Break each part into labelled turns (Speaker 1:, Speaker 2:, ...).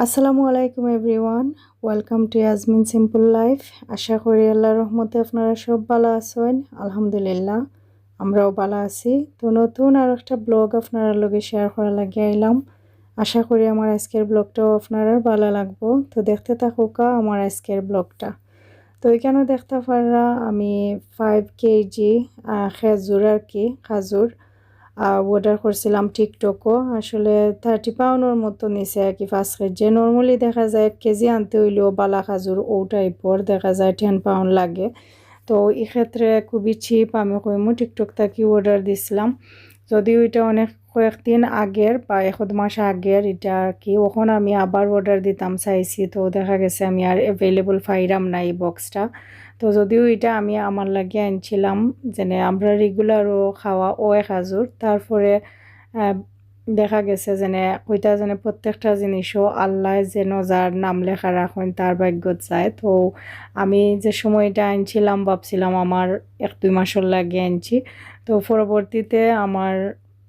Speaker 1: আসসালামু আলাইকুম everyone welcome to Yasmin simple life আশা করি আল্লাহর রহমতে আপনারা সব ভালো আছেন। আলহামদুলিল্লাহ, আমরাও ভালো আছি। তো নতুন আর একটা ব্লগ আপনারা লগে শেয়ার করা লাগিয়ে আইলাম। আশা করি আমার আজকের ব্লগটাও আপনারা ভালো লাগবো। তো দেখতে থাকুকা আমার আজকের ব্লগটা তো এখানে দেখতে পাররা, আমি ফাইভ কেজি খেজুর আর কি, খাজুর। অর্ডার করছিলাম টিকটকও আসলে থার্টি পাউন্ডের মতো নিচে আর কি ফার্স্ট কেজি নর্মালি দেখা যায় এক কেজি আনতে হইলেও বালা খাজুর ও টাইপর দেখা যায় টেন পাউন্ড লাগে। তো এক্ষেত্রে ক্ষেত্রে খুবই চিপ আমি কইমু টিকটক থাকি অর্ডার দিছিলাম। যদিও এটা অনেক কয়েকদিন আগের বা এক মাস আগের, এটা আর কি। ওখন আমি আবার অর্ডার দিতাম চাইছি, তো দেখা গেছে আমি আর অ্যাভেলেবল পাইরাম না এই বক্সটা তো যদিও এটা আমি আমার লাগে আনছিলাম, যেনে আমরা রেগুলারও খাওয়া ও এক হাজুর। তারপরে দেখা গেছে যেনে কইটা যেনে প্রত্যেকটা জিনিসও আল্লাহ যেন যার নাম লেখা রাখেন তার ভাগ্যত যায়। তো আমি যে সময়টা আনছিলাম ভাবছিলাম আমার এক দুই মাসের লাগে আনছি। তো পরবর্তীতে আমার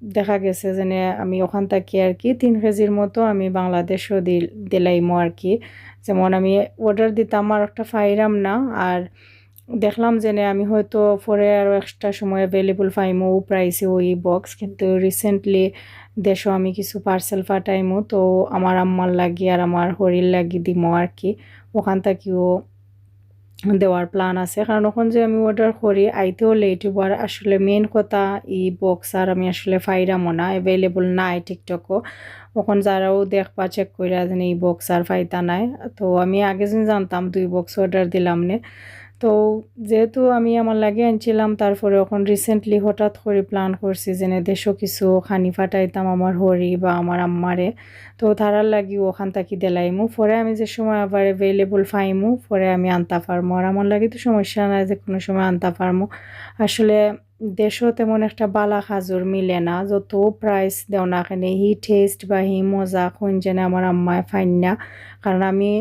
Speaker 1: দেখা গেছে যেনে আমি ওখান থেকে আর কি, তিন কেজির মতো আমি বাংলাদেশও দিলাইমো আর কি। যেমন আমি অর্ডার দিতাম আর একটা ফাইরাম না। আর দেখলাম যে আমি হয়তো পরে আরও এক্সট্রা সময় অ্যাভেলেবল পাইমো প্রাইসে ওই বক্স কিন্তু রিসেন্টলি দেশও আমি কিছু পার্সেল ফাটাইমো তো আমার আম্মার লাগি আর আমার হরির লাগি দিমো আর কি। ওখান থেকেও দেওয়ার প্ল্যান আছে। কারণ ওখান যে আমি অর্ডার করি, আইতেও লেট হবার আসলে মেন কথা, ই বক্স আর আমি আসলে ফাইরামো না অ্যাভেলেবল নাই টিকটকও ওখান যারাও দেখবা চেক করে যেন এই বক্স আর ফাইতা নাই। তো আমি আগে যেন জানতাম, দুই বক্স অর্ডার দিলাম নে। তো যেহেতু আমি আমার লাগে আনছিলাম, তারপরে এখন রিসেন্টলি হঠাৎ করে প্ল্যান করছি যে দেশও কিছু খানি ফাটাইতাম আমার হরি বা আমার আম্মারে। তো তারার লাগি ওখান থাকি দেলাইমু। পরে আমি যে সময় আবার অ্যাভেলেবল ফাইমু পরে আমি আনতা পারমো। আর আমার লাগে তো সমস্যা নাই যে কোনো সময় আনতা পারমো। আসলে দেশও তেমন একটা বালা খাজুর মিলে না। যত প্রাইস দেও না কেন, হি টেস্ট বা হি মজা কোন যেন আমার আম্মায় ফাইন না। কারণ আমি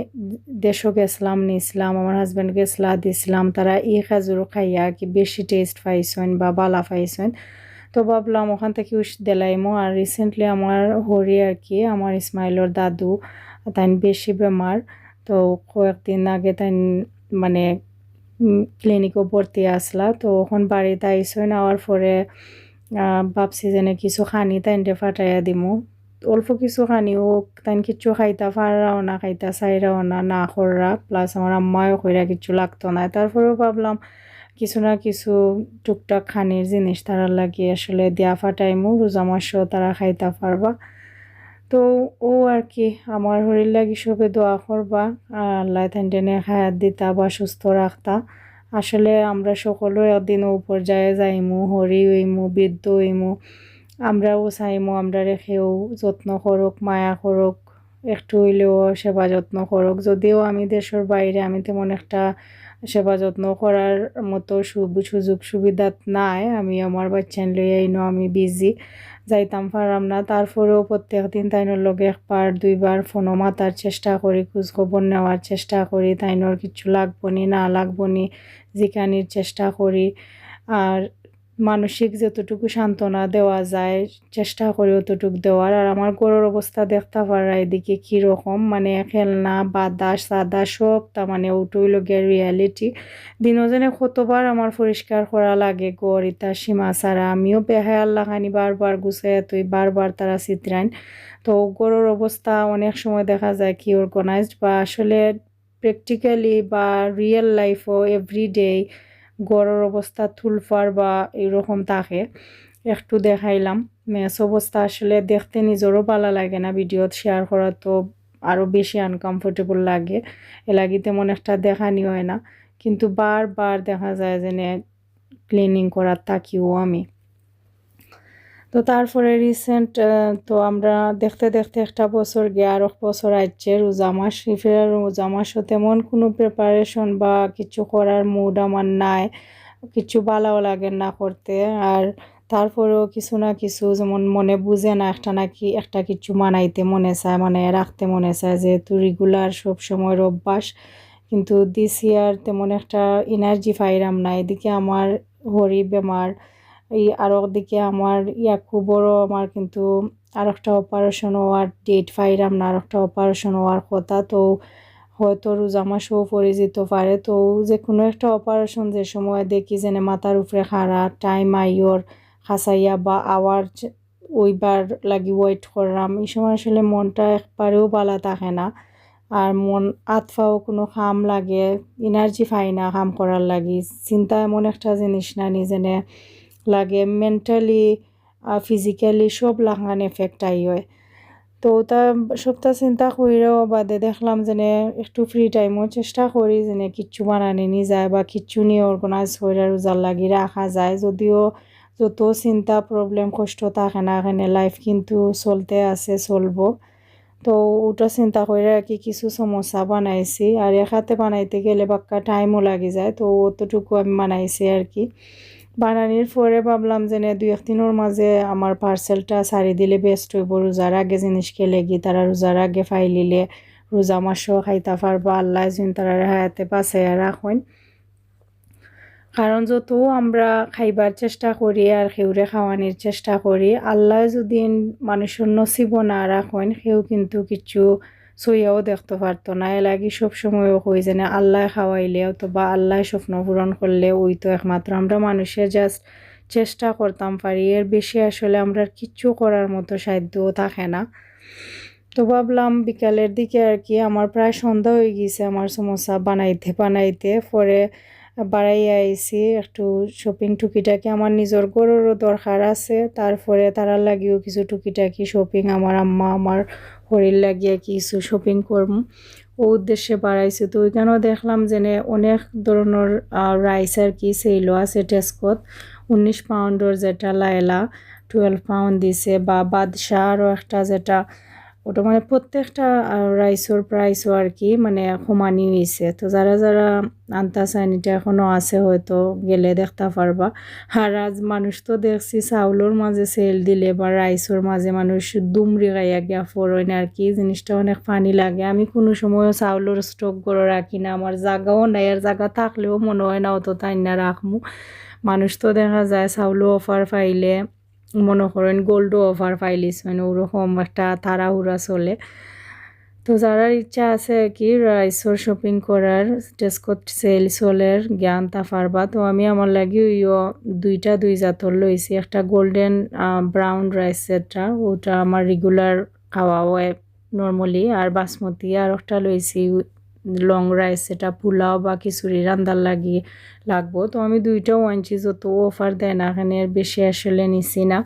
Speaker 1: দেশও গেছিলাম, নিছিলাম, আমার হাজব্যান্ড গেছিলা দিছিলাম, তারা ই খাজুর খাইয়া কি বেশি টেস্ট পাইছেন বা বালা পাইছেন। তো ভাবলাম ওখান থেকে উস দিলাইমো। আর রিসেন্টলি আমার হরি আর কি, আমার ইসমাইলর দাদু তাই বেশি বেমার। তো কয়েকদিন আগে তাই মানে ক্লিনিকও ভর্তি আসলা তো ওখান বাড়িতে আইসই নেওয়ার পরে ভাবছি যেনে কিছু খানি তাইনটে ফাটাইয়া দিমু। অল্প কিছু খানিও তাইন কিছু খাইতা ফারাও না খাইতা চাইরাও না না কররা প্লাস আমার আম্মাও কইরা কিছু লাগতো না। তারপরেও ভাবলাম কিছু না কিছু টুকটাক খানির জিনিস তারা লাগিয়ে আসলে দেয়া ফাটাইমু। রোজা মাসও তারা খাইতা পারবা তো ও আর কি, আমার হরির লাগি সবে দোয়া করবা, আল্লাহ টেনে হায়াত দিতা বা সুস্থ রাখতা। আসলে আমরা সকলেও একদিন ও পর্যায়ে যাইমু, হরি হইমু, বৃদ্ধ হইমু, আমরাও চাইমু, আমরা রেখেও যত্ন করুক, মায়া করুক, একটু হইলেও সেবা যত্ন করুক। যদিও আমি দেশের বাইরে, আমি তেমন একটা সেবা যত্ন করার মতো সুযোগ সুবিধা নাই, আমি আমার বাচ্চা লইয়া আমি বিজি যাইতাম পারাম না। তারপরেও প্রত্যেক দিন তাইনোর লগে একবার, দুইবার ফোনও মাতার চেষ্টা করি, খোঁজখবর নেওয়ার চেষ্টা করি, তাইনোর কিছু লাগবনি না লাগবনি জিকানির চেষ্টা করি। আর মানসিক যতটুকু সান্ত্বনা দেওয়া যায়, চেষ্টা করি অতটুকু দেওয়ার। আর আমার গরুর অবস্থা দেখতে পারা এদিকে কীরকম মানে খেলনা বাদাস সাদা সব তা মানে ওটুইল গিয়ে রিয়ালিটি দিনও যেন কতবার আমার পরিষ্কার করা লাগে, গড় ইতা সীমা ছাড়া। আমিও বেহায় আল্লাহ খানি বারবার গুছাই তুই বারবার তারা চিত্রাইন তো গরুর অবস্থা অনেক সময় দেখা যায় কি অর্গানাইজড বা আসলে প্র্যাকটিক্যালি বা রিয়েল লাইফও এভরিডে গড়ের অবস্থা, থুলফার বা এরকম থাকে, একটু দেখাইলাম। ম্যাচ অবস্থা আসলে দেখতে নিজেরও ভালো লাগে না ভিডিওত শেয়ার করা তো আরও বেশি আনকমফোর্টেবল লাগে। এলাগি তেমন একটা দেখানি হয় না। কিন্তু বারবার দেখা যায় যে ক্লিনিং করার থাকিও আমি। তো তারপরে রিসেন্ট তো আমরা দেখতে দেখতে একটা বছর গিয়ে বছর আসছে রোজা মাস। ফের রোজা মাসও তেমন কোনো প্রিপারেশন বা কিছু করার মুড আমার নাই। কিছু ভালোও লাগে না করতে। আর তারপরেও কিছু না কিছু যেমন মনে বুঝে না, একটা নাকি একটা কিছু মানাইতে মনে চায় মানে রাখতে মনে চায়, যেহেতু রেগুলার সব সময়ের অভ্যাস। কিন্তু দিস ইয়ার তেমন একটা এনার্জি পাইরাম না। এদিকে আমার হরি বেমার এই আরও দিকে আমার ইয়াকু বড়, আমার কিন্তু আর একটা অপারেশন হওয়ার ডেট ফাইরাম না, আর একটা অপারেশন হওয়ার কথা। তো হয়তো রোজা মাসও পরে যেতে পারে। তো যে কোনো একটা অপারেশন যে সময় দেখি যেন মাথার উপরে খাড়া টাইম আইয়র খাসাইয়া বা আওয়ার ওইবার লাগি ওয়েট করলাম। এই সময় আসলে মনটা একবারেও বালা থাকে না। আর মন আতফাও কোনো খাম লাগে এনার্জি পাই না কাম করার লাগি। চিন্তা এমন একটা জিনিস না নিজেনে লাগে মেন্টালি ফিজিক্যালি সব লাগান এফেক্ট আই হয়। তো তা সবটা চিন্তা করেও বাদে দেখলাম যেনে একটু ফ্রি টাইমও চেষ্টা করি যেনে কিচ্ছু বানানি নি যায় বা কিচ্ছু নিয়ে অর্গানাইজ করে রোজার লাগি রাখা যায়। যদিও যত চিন্তা প্রবলেম কষ্ট থাকে না এখানে লাইফ কিন্তু চলতে আছে, চলবো। তো ওটা চিন্তা করে আর কি কিছু সমস্যা বানাইছি। আর একাতে বানাইতে গেলে বাক্কা টাইমও লাগে যায়। তো অতটুকু আমি বানাইছি আর কি বানানির পরে ভাবলাম যে দুই একদিনের মাঝে আমার পার্সেলটা সারি দিলে বেস্ট হইব, রোজার আগে জিনিসকে লেগি তারা রোজার আগে ফাইলিলে রোজা মাসও খাইতা পারবা, আল্লাহ যিন তারা হায়াতে বাঁচাইয়া রাখেন। কারণ যত আমরা খাইবার চেষ্টা করি আর সেউরে খাওয়ানির চেষ্টা করি, আল্লাহ যদি মানুষের নসিব না রাখেন, সেও কিন্তু কিছু সইয়াও দেখতে পারতো না। এ লাগি সবসময়ও কই যে আল্লাহ খাওয়াইলে অথবা আল্লাহ স্বপ্ন পূরণ করলে ওই তো একমাত্র আমরা মানুষের জাস্ট চেষ্টা করতাম পারি। এর বেশি আসলে আমরা কিচ্ছু করার মতো সাধ্যও থাকে না। তো ভাবলাম বিকালের দিকে আর কি, আমার প্রায় সন্ধ্যা হয়ে গিয়েছে আমার সমস্যা বানাইতে বানাইতে। পরে বাড়াই আইছি, একটু শপিং টুকিটাকি আমার নিজের গরুরও দরকার আছে। তারপরে তারা লাগিও কিছু টুকিটাকি শপিং আমার আম্মা, আমার শরীর লাগিয়ে কিছু শপিং করব ও উদ্দেশ্যে বাড়াইছে। তো ওইখানেও দেখলাম যে অনেক ধরনের রাইস আর কি সেইলো আছে টেস্কত উনিশ পাউন্ডর যেটা লাইলা টুয়েলভ পাউন্ড দিছে। বা বাদশাহ আরও একটা যেটা ওটা মানে প্রত্যেকটা রাইসর প্রাইসও আর কি মানে সমানই হয়েছে তো যারা যারা আনতা চাইনিটা এখনও আছে হয়তো, গেলে দেখতে পারবা আর আজ মানুষ তো দেখছি চাউলের মাঝে সেল দিলে বা রাইসর মাঝে মানুষ দুমরি গাইয়া গিয়া ফরইন আর কি, জিনিসটা অনেক পানি লাগে। আমি কোনো সময় চাউলের স্টক করে রাখি না আমার জায়গাও নাই আর জায়গা থাকলেও মনে হয় না অত তাই না রাখমু মানুষ তো দেখা যায় চাউলও অফার পাইলে। মনে করেন গোল্ডও অফার পাইলিস মানে ওরকম একটা তাড়াহুড়া চলে। তো যারা ইচ্ছা আছে কি, রাইসর শপিং করার টেস্কট সেল চলের জ্ঞান তা পারবা। তো আমি আমার লাগি ইয় দুইটা, দুই জাতর লইছি। একটা গোল্ডেন ব্রাউন রাইস যেটা, ওটা আমার রেগুলার খাওয়া হয় নর্মালি আর বাসমতি, আর একটা লইছি লং রাইস সেটা পোলাও বা খিচুড়ি রান্দার লাগি লাগবো। তো আমি দুইটাও আনছি, যত অফার দেয় না এখানে বেশি আসলে নিছি না।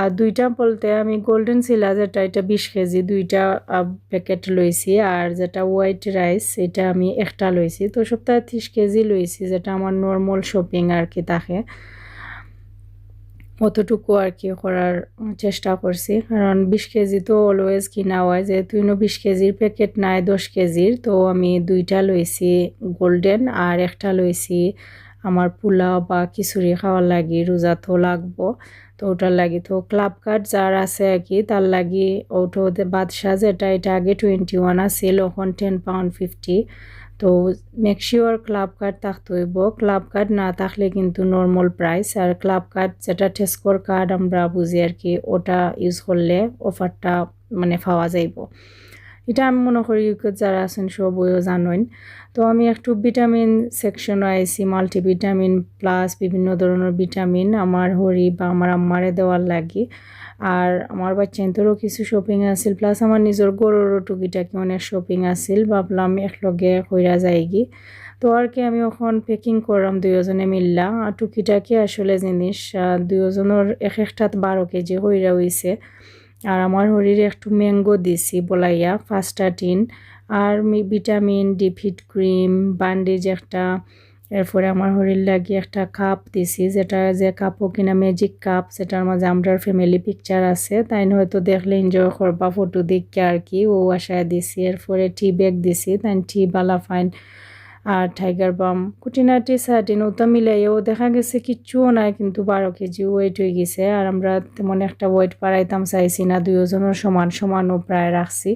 Speaker 1: আর দুইটা বলতে আমি গোল্ডেন সিলা যেটা, এটা বিশ কেজি, দুইটা প্যাকেট লইছি। আর যেটা হোয়াইট রাইস এটা আমি একটা লইছি। তো সপ্তাহে ত্রিশ কেজি লইছি, যেটা আমার নর্মাল শপিং আর কি থাকে। অতটুকু আর কি করার চেষ্টা করছি। কারণ বিশ কেজি তো অলওয়েজ কিনা হয়। যেহেতু ইনো বিশ কেজির প্যাকেট নাই, দশ কেজির, তো আমি দুইটা লইছি গোল্ডেন আর একটা লইছি আমার পোলাও বা খিচুড়ি খাওয়ার লাগি। রোজাতো লাগবো। তো ওটার লাগে তো ক্লাব কার্ড যার আছে আর কি, তার লাগি ওটো বাদশাহ যেটা, এটা আগে টোয়েন্টি ওয়ান আছিল ওখন টেন পাউন্ড ফিফটি তো মেকশিওর ক্লাব কার্ড থাকতে হইব। ক্লাব কার্ড না থাকলে কিন্তু নর্মাল প্রাইস আর ক্লাব কার্ড যেটা টেস্কোর কার্ড আমরা বুঝি আর কি, ওটা ইউজ করলে অফারটা মানে পাওয়া যাইব। এটা আমি মনে করি যারা আছেন সবইও জানেন। তো আমি একটু ভিটামিন সেকশনও আইসি মাল্টিভিটামিন প্লাস বিভিন্ন ধরনের ভিটামিন আমার হরি বা আমার আম্মারে দেওয়ার লাগি। আর আমার বাচ্চাইন্তরও কিছু শপিং আছিল প্লাস আমার নিজের গরুরও টুকিটাকি অনেক শপিং আছিল, ভাবলাম একলগে কইরা যায়গি তো আর কি আমি ওখান পেকিং করলাম, দুইজনে মিললা। আর টুকিটাকি আসলে জিনিস দুইজনের এক একটাত বারো কেজি হইরা হইছে। আর আমার শরীরে একটু ম্যাঙ্গো দিছি বলাইয়া ফাস্টাটিন আর ভিটামিন ডিফিট ক্রিম বান্ডেজ একটা, এরপরে আমার শরীর লাগিয়ে একটা কাপ দিছি, যেটা যে কাপও কিনা ম্যাজিক কাপ যেটার মাঝে আমরার ফ্যামিলি পিকচার আছে, তাই হয়তো দেখলে এনজয় করবা ফটো দেখকে আর কি, ও আশায় দিছি, এরপরে টি ব্যাগ দিছি তাই টি বালা ফাইন আর টাইগার বাম কুটিনাটি সার্টিন ওটা মিলাইও দেখা গেছে কিচ্ছুও নাই, কিন্তু বারো কেজি ওয়েট হয়ে গেছে। আর আমরা তেমন একটা ওয়েট বাড়াইতাম চাইছি না, দুইজনের সমান সমানও প্রায় রাখছি।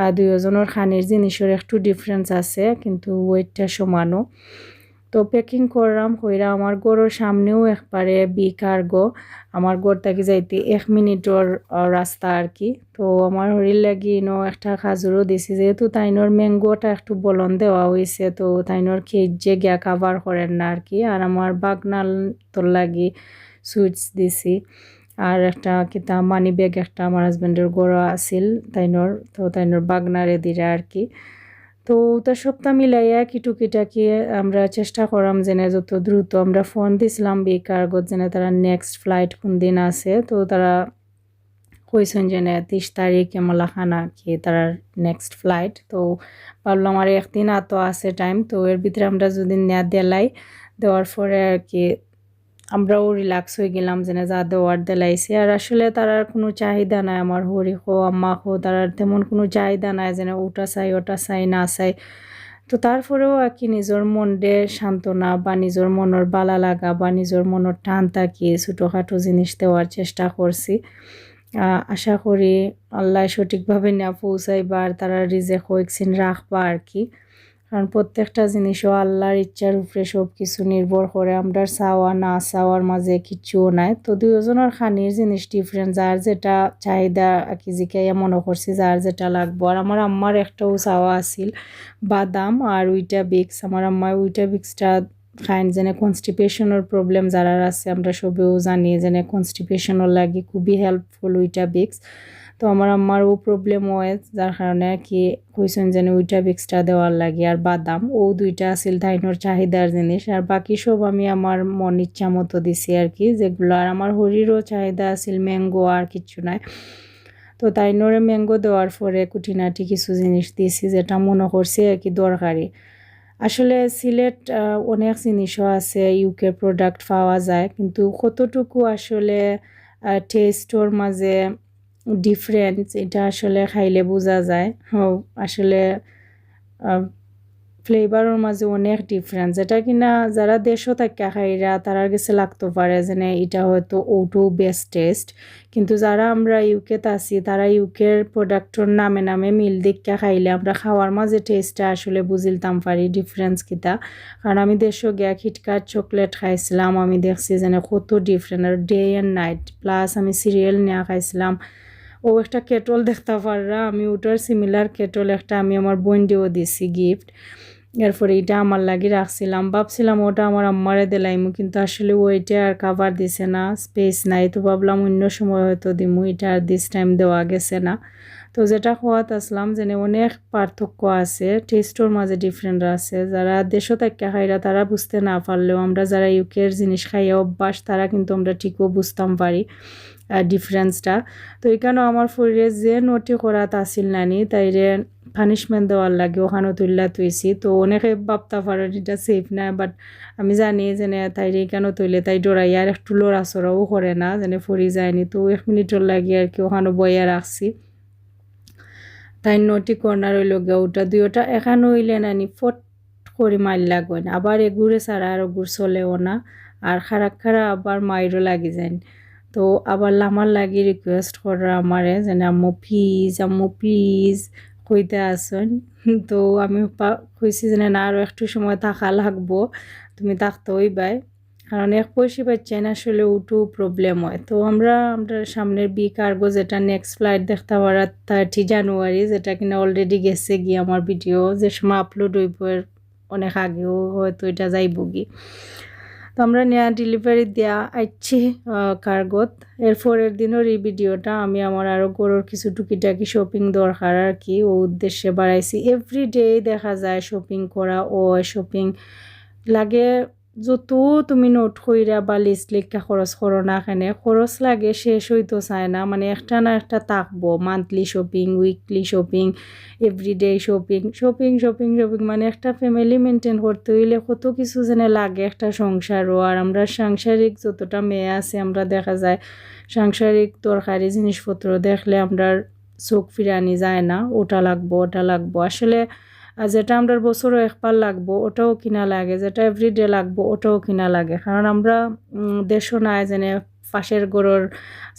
Speaker 1: আর দুইজনের খানির জিনিসের একটু ডিফারেন্স আছে, কিন্তু ওয়েটটা সমানও। তো প্যাকিং করলাম কইরা আমার গড়ের সামনেও একবারে বি কার্গো আমার গড় থেকে যাইতে এক মিনিটর রাস্তা আর কি। তো আমার হরির লাগি ন একটা খাজুরও দিছি, যেহেতু তাইনোর ম্যাঙ্গোটা একটু বলন দেওয়া হয়েছে তো তাইনোর খেয়ে যে গিয়া কাভার করেন না আর কি। আর আমার বাগনাল তোর লাগি সুইটস দিছি। আর একটা কিতা মানি ব্যাগ একটা আমার হাজব্যান্ডের গড়া আছিল, তাইনোর, তো তাইনোর বাগনারে দিরা আর কি। তো ওটা সপ্তাহ মিলাইয়া কিটুকিটাকি আমরা চেষ্টা করাম যেন যত দ্রুত আমরা ফোন দিছিলাম বেকারগত যেন তারা নেক্সট ফ্লাইট কোন দিন আছে, তো তারা কইছেন যে তিরিশ তারিখ এমলাখানা কি তারা নেক্সট ফ্লাইট তো ভাবলাম আর একদিন আত আছে টাইম তো এর ভিতরে আমরা যদি নেয়া দেলাই, দেওয়ার পরে আর কি আমরাও রিল্যাক্স হয়ে গেলাম যে না যা দেওয়ার দেলাইছে। আর আসলে তার আর কোনো চাহিদা নাই আমার, হরি খো আম্মা খো তার আর তেমন কোনো চাহিদা নাই যেন ওটা চাই ওটা চাই, না চাই। তো তারপরেও আর কি নিজের মনডে সান্ত্বনা বা নিজের মনের বালা লাগা বা নিজের মনের টান তাকিয়ে ছোটোখাটো জিনিস দেওয়ার চেষ্টা করছি। আশা করি আল্লাহ সঠিকভাবে না পৌঁছাইবার, তারা রিজেক হয়েছেন রাখবা আর কি। কারণ প্রত্যেকটা জিনিসও আল্লাহর ইচ্ছার উপরে সব কিছু নির্ভর করে। আমরা চাওয়া না চাওয়ার মাঝে কিচ্ছুও নাই। তো দুজনের খানির জিনিস ডিফারেন্ট যার যেটা চাহিদা কি জিকাইয়া মনে করছি, যার যেটা লাগবো। আর আমার আম্মার একটাও চাওয়া আছিল, বাদাম আর উইটা বিক্স আমার আম্মার উইটা বিক্সটা খাইন, যেনে কনস্টিপেশনের প্রবলেম যারা আছে, আমরা সবেও জানি যেনে কনস্টিপেশনের লাগে, খুবই হেল্পফুল উইটা বিক্স তো আমার আম্মারও প্রবলেম হয়, যার কারণে কি কইছেন যেন উইটা বিক্সটা দেওয়ার লাগে। আর বাদাম, ও দুইটা আছিল তাইনোর চাহিদার জিনিস। আর বাকি সব আমি আমার মন ইচ্ছা মতো দিছি আর কি, যেগুলো। আর আমার হরিরও চাহিদা আছিল ম্যাঙ্গো আর কিছু নাই। তো তাই নরে ম্যাঙ্গো দেওয়ার পরে কুটিনাটি কিছু জিনিস দিয়েছি যেটা মনে করছি আর কি দরকারি। আসলে সিলেট অনেক জিনিসও আছে ইউকে প্রোডাক্ট পাওয়া যায়, কিন্তু কতটুকু আসলে টেস্টর মাঝে ডিফারেন্স এটা আসলে খাইলে বোঝা যায়। হও, আসলে ফ্লেভারের মাঝে অনেক ডিফারেন্স যেটা কিনা যারা দেশও থাকে খাইরা তারার কাছে লাগতে পারে যে এটা হয়তো ওটু বেস্ট টেস্ট কিন্তু যারা আমরা ইউকেতে আছি তারা ইউকের প্রোডাক্টর নামে নামে মিল দেখা খাইলে আমরা খাওয়ার মাঝে টেস্টটা আসলে বুঝিলতাম পারি ডিফারেন্স কিতা। কারণ আমি দেশও গিয়া খিটকাট চকলেট খাইছিলাম আমি দেখছি যে কত ডিফারেন্ট আর ডে অ্যান্ড নাইট প্লাস আমি সিরিয়াল নেওয়া খাইছিলাম। ও একটা কেটল দেখতে পাররা, আমি ওটার সিমিলার কেটল একটা আমি আমার বন্ডিও দিছি গিফট এরপরে এটা আমার লাগি রাখছিলাম, ভাবছিলাম ওটা আমার আম্মারে দিলাইমু, কিন্তু আসলে ওইটা আর কাভার দিছে না স্পেস নাই, তো ভাবলাম অন্য সময় হয়তো দিমু, এটা আর দিস টাইম দেওয়া গেছে না। তো যেটা খোয়াত আসলাম যে অনেক পার্থক্য আছে টেস্টর মাঝে ডিফারেন্ট আছে। যারা দেশও থাকে খাইরা তারা বুঝতে না পারলেও আমরা যারা ইউকের জিনিস খাইয়ে অভ্যাস, তারা কিন্তু আমরা ঠিকও বুঝতাম পারি ডিফারেন্সটা তো এখানেও আমার শরীরে যে নটি করাত আসিল নানি, তাইরে পানিশমেন্ট দেওয়ার লাগে ওখানে তুললা তুইছি। তো অনেকে ভাবতা পারেন এটা সেফ না বাট আমি জানি যে তাইরে এখানে তুইলে তাই ডরাই আর একটু লড়াচড়াও করে না, যেন ফরি যায়নি। তো এক মিনিটর লাগে আর কি ওখানে বইয়া রাখছি। তাই নটি কর্নার হইল গিয়া ওটা দুইটা এখানে হইলে নানি ফট করে মাইল লাগবে না। আবার এগুড়ে ছাড়া আর ওগুর চলেও না, আর খারাপ খারা আবার মাইরও লাগি যায় তো আবার লামার লাগি রিকোয়েস্ট করা আমারে যেন, আম্মু প্লিজ আম্মু প্লিজ কইতে আসুন। তো আমি কইছি যে না আরও একটু সময় থাকা লাগবো, তুমি থাকতে হইবাই কারণ এক পয়সা পাচ্ছেন আসলে ওটু প্রবলেম হয়। তো আমরা আমরা সামনের বি কার্গো যেটা নেক্সট ফ্লাইট দেখতে পারা থার্টি জানুয়ারি যেটা কিনা অলরেডি গেছে গিয়ে আমার ভিডিও যে সময় আপলোড হইব অনেক আগেও হয়তো এটা যাইব গি তো আমরা নেওয়া ডেলিভারি দেয়া আইছি কার্গত এর পরের দিনের এই ভিডিওটা আমি আমার আরও গরুর কিছু টুকিটাকি শপিং দরকার আর কি, ও উদ্দেশ্যে বাড়াইছি। এভরি ডে দেখা যায় শপিং করা, ও শপিং লাগে যত তুমি নোট কইরা বা লিস্ট লেখা খরচ করো না এখানে খরচ লাগে শেষ হইতো চায় না মানে একটা না একটা থাকব। Monthly shopping weekly shopping everyday shopping shopping shopping shopping মানে একটা ফ্যামিলি মেনটেন করতে হইলে কত কিছু যেন লাগে, একটা সংসারও। আর আমরা সাংসারিক যতটা মেয়ে আছে, আমরা দেখা যায় সাংসারিক তরকারি, জিনিসপত্র দেখলে আমরা চোখ ফিরানি যায় না, ওটা লাগবো ওটা লাগবো। আসলে আর যেটা আমরা বছরও একবার লাগবো, ওটাও কিনা লাগে। যেটা এভরিডে লাগবো, ওটাও কিনা লাগে। কারণ আমরা দেশও নাই যেনে পাশের গড়র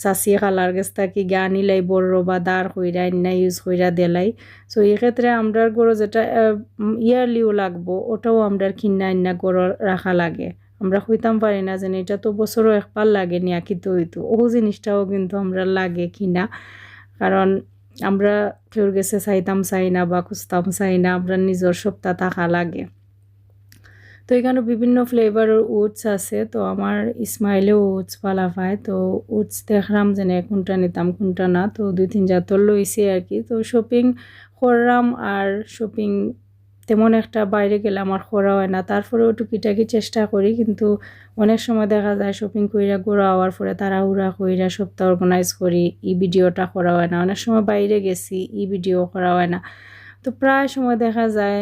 Speaker 1: চাচি খালার গেছ থাকি গা নিলাই বড় বা দাঁড় কইরা ইন্না ইউজ কইরা দেলাই। সো এই ক্ষেত্রে আমরার গড় যেটা ইয়ারলিও লাগবো, ওটাও আমরার কিন্না ইন্না গড় রাখা লাগে। আমরা হইতাম পারি না যেন এটা তো বছরও একবার লাগে নিয়া, কিন্তু হইতো। ও জিনিসটাও কিন্তু আমরা লাগে কিনা। কারণ আমরা কেউর গেছে, চাইতাম চাই না বা খুঁজতাম চাই না, আমরা নিজের সপ্তাহ থাকা লাগে। তো এখানে বিভিন্ন ফ্লেভারের উডস আছে, তো আমার ইসমাইলেও উডস পালা পায়। তো উডস দেখলাম যে কোনটা নিতাম, কোনটা না। তো দুই তিন জাতর লইছি আর কি তো শপিং করলাম আর শপিং তেমন একটা বাইরে গেলে আমার করা হয় না। তারপরেও টুকিটাকি চেষ্টা করি, কিন্তু অনেক সময় দেখা যায় শপিং কইরা ঘোরা হওয়ার পরে তাড়াহুড়া কইরা সপ্তাহ অর্গানাইজ করি ই ভিডিওটা করা হয় না। অনেক সময় বাইরে গেছি ই ভিডিও করা হয় না। তো প্রায় সময় দেখা যায়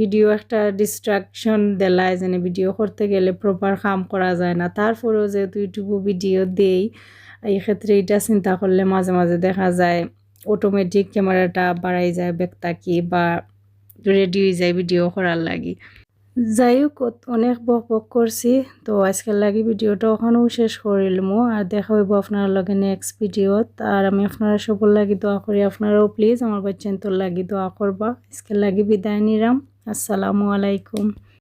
Speaker 1: ভিডিও একটা ডিস্ট্রাকশন দেলায়, যেন ভিডিও করতে গেলে প্রপার কাম করা যায় না। তারপরেও যেহেতু ইউটিউব ভিডিও দেই, এই ক্ষেত্রে এটা চিন্তা করলে মাঝে মাঝে দেখা যায় অটোমেটিক ক্যামেরাটা বাড়াই যায় বেগতাকি বা রেডি হয়ে যায় ভিডিও করার লাগি। যাই হোক অনেক বক বক করছি, তো আজকের লাগি ভিডিওটা ওখানেও শেষ করিলমো আর দেখা হইব আপনার লগে নেক্সট ভিডিওত আর আমি আপনারা সবল লাগি দোয়া করি, আপনারাও প্লিজ আমার বাচ্চান্তর লাগি দোয়া করবা। আজকের লাগি বিদায় নিলাম। আসসালামু আলাইকুম।